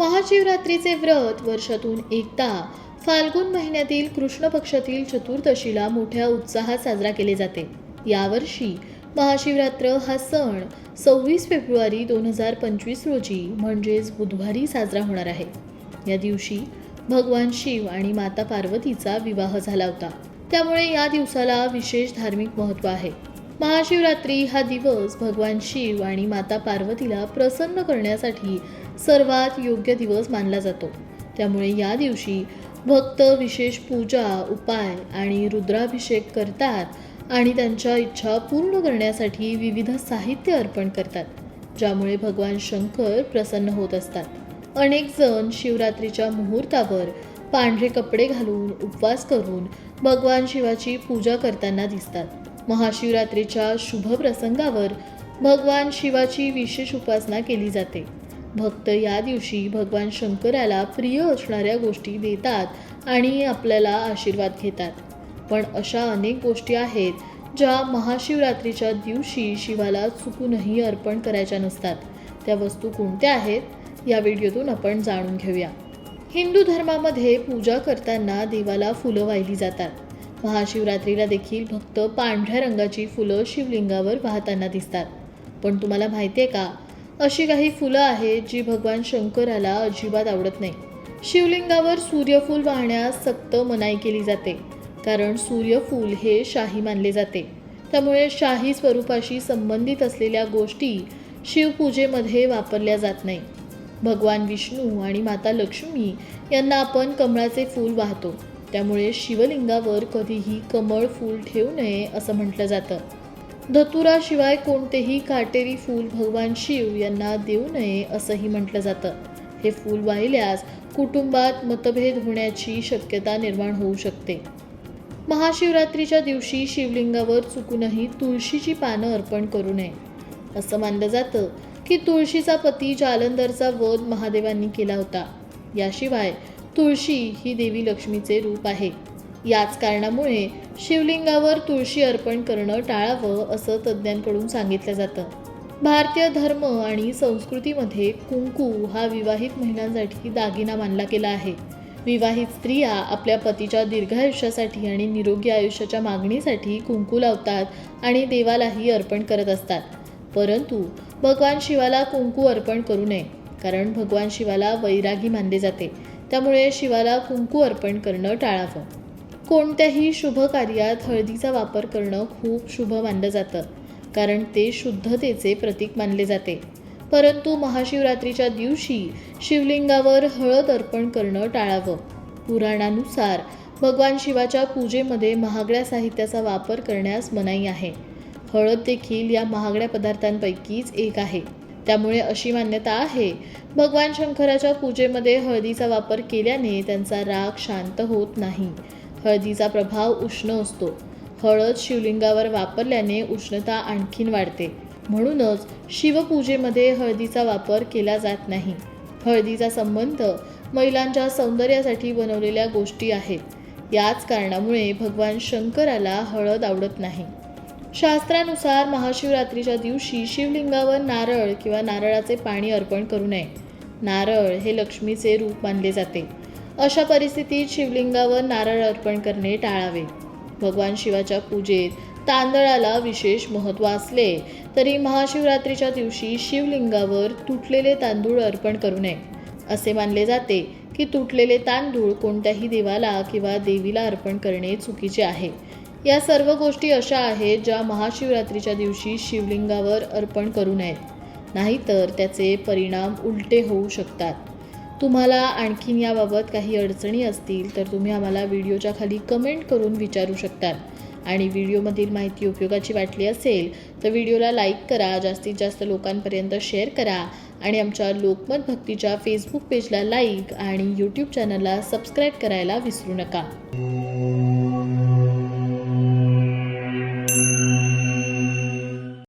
महाशिवरात्रीचे व्रत वर्षातून एकदा. फाल्गुन महिन्यातील कृष्ण पक्षातील चतुर्दशीला मोठ्या उत्साहात साजरा केले जाते. यावर्षी महाशिवरात्र हा सण सव्वीस फेब्रुवारी दोन हजार पंचवीस रोजी म्हणजेच बुधवारी साजरा होणार आहे. या दिवशी भगवान शिव आणि माता पार्वतीचा विवाह झाला होता. त्यामुळे या दिवसाला विशेष धार्मिक महत्त्व आहे. महाशिवरात्री हा दिवस भगवान शिव आणि माता पार्वतीला प्रसन्न करण्यासाठी सर्वात योग्य दिवस मानला जातो. त्यामुळे या दिवशी भक्त विशेष पूजा उपाय आणि रुद्राभिषेक करतात आणि त्यांच्या इच्छा पूर्ण करण्यासाठी विविध साहित्य अर्पण करतात ज्यामुळे भगवान शंकर प्रसन्न होत असतात. अनेक जण शिवरात्रीच्या मुहूर्तावर पांढरे कपडे घालून उपवास करून भगवान शिवाची पूजा करताना दिसतात. महाशिवरात्रीच्या शुभ प्रसंगावर भगवान शिवाची विशेष उपासना केली जाते. भक्त या दिवशी भगवान शंकराला प्रिय असणाऱ्या गोष्टी देतात आणि आपल्याला आशीर्वाद घेतात. पण अशा अनेक गोष्टी आहेत ज्या महाशिवरात्रीच्या दिवशी शिवाला चुकूनही अर्पण करायच्या नसतात. त्या वस्तू कोणत्या आहेत? या व्हिडिओतून आपण जाणून घेऊया. हिंदू धर्मामध्ये पूजा करताना देवाला फुलं वाहिली जातात. महाशिवरात्रीला देखील भक्त पांढऱ्या रंगाची फुलं शिवलिंगावर वाहताना दिसतात. पण तुम्हाला माहिती आहे का? अशी काही फुलं आहेत जी भगवान शंकराला अजिबात आवडत नाही. शिवलिंगावर सूर्यफूल वाहण्यास सक्त मनाई केली जाते कारण सूर्यफूल हे शाही मानले जाते. त्यामुळे शाही स्वरूपाशी संबंधित असलेल्या गोष्टी शिवपूजेमध्ये वापरल्या जात नाही. भगवान विष्णू आणि माता लक्ष्मी यांना आपण कमळाचे फूल वाहतो. त्यामुळे शिवलिंगावर कधीही कमळ फूल ठेवू नये असं म्हटलं जातं. धतुराशिवाय कोणतेही काटेरी फूल भगवान शिव यांना देऊ नये असंही म्हटलं जातं. हे फूल वाहिल्यास कुटुंबात मतभेद होण्याची शक्यता निर्माण होऊ शकते. महाशिवरात्रीच्या दिवशी शिवलिंगावर चुकूनही तुळशीची पानं अर्पण करू नये. असं मानलं जातं की तुळशीचा पती जालंधरचा वध महादेवांनी केला होता. याशिवाय तुळशी ही देवी लक्ष्मीचे रूप आहे. याच कारणामुळे शिवलिंगावर तुळशी अर्पण करणं टाळावं असं तज्ज्ञांकडून सांगितलं जातं. भारतीय धर्म आणि संस्कृतीमध्ये कुंकू हा विवाहित महिलांसाठी दागिना मानला गेला आहे. विवाहित स्त्रिया आपल्या पतीच्या दीर्घायुष्यासाठी आणि निरोगी आयुष्याच्या मागणीसाठी कुंकू लावतात आणि देवालाही अर्पण करत असतात. परंतु भगवान शिवाला कुंकू अर्पण करू नये कारण भगवान शिवाला वैरागी मानले जाते. त्यामुळे शिवाला कुंकू अर्पण करणं टाळावं. कोणत्याही शुभ कार्यात हळदीचा वापर करणं खूप शुभ मानलं जातं कारण ते शुद्धतेचे प्रतीक मानले जाते. परंतु महाशिवरात्रीच्या दिवशी शिवलिंगावर हळद अर्पण करणं टाळावं. पुराणानुसार भगवान शिवाच्या पूजेमध्ये महागड्या साहित्याचा वापर करण्यास मनाई आहे. हळद देखील या महागड्या पदार्थांपैकीच एक आहे. त्यामुळे अशी मान्यता आहे भगवान शंकराच्या पूजेमध्ये हळदीचा वापर केल्याने त्यांचा राग शांत होत नाही. हळदीचा प्रभाव उष्ण असतो. हळद शिवलिंगावर वापरल्याने उष्णता आणखीन वाढते. म्हणूनच शिवपूजेमध्ये हळदीचा वापर केला जात नाही. हळदीचा संबंध महिलांच्या सौंदर्यासाठी बनवलेल्या गोष्टी आहेत. याच कारणामुळे भगवान शंकराला हळद आवडत नाही. शास्त्रानुसार महाशिवरात्रीच्या दिवशी शिवलिंगावर नारळ किंवा नारळाचे पाणी अर्पण करू नये. नारळ हे लक्ष्मीचे रूप मानले जाते. अशा परिस्थितीत शिवलिंगावर नारळ अर्पण करणे टाळावे. भगवान शिवाच्या पूजेत तांदळाला विशेष महत्त्व असले तरी महाशिवरात्रीच्या दिवशी शिवलिंगावर तुटलेले तांदूळ अर्पण करू नये. असे मानले जाते की तुटलेले तांदूळ कोणत्याही देवाला किंवा देवीला अर्पण करणे चुकीचे आहे. या सर्व गोष्टी अशा आहेत ज्या महाशिवरात्रीच्या दिवशी शिवलिंगावर अर्पण करू नयेत. नाहीतर त्याचे परिणाम उलटे होऊ शकतात. तुम्हाला आणखीन याबाबत काही अडचणी असतील तर तुम्ही आम्हाला व्हिडिओच्या खाली कमेंट करून विचारू शकतात. आणि व्हिडिओमधील माहिती उपयोगाची वाटली असेल तर व्हिडिओला लाईक करा जास्तीत जास्त लोकांपर्यंत शेअर करा. आणि आमच्या लोकमत भक्तीच्या फेसबुक पेजला लाईक आणि यूट्यूब चॅनलला सबस्क्राईब करायला विसरू नका.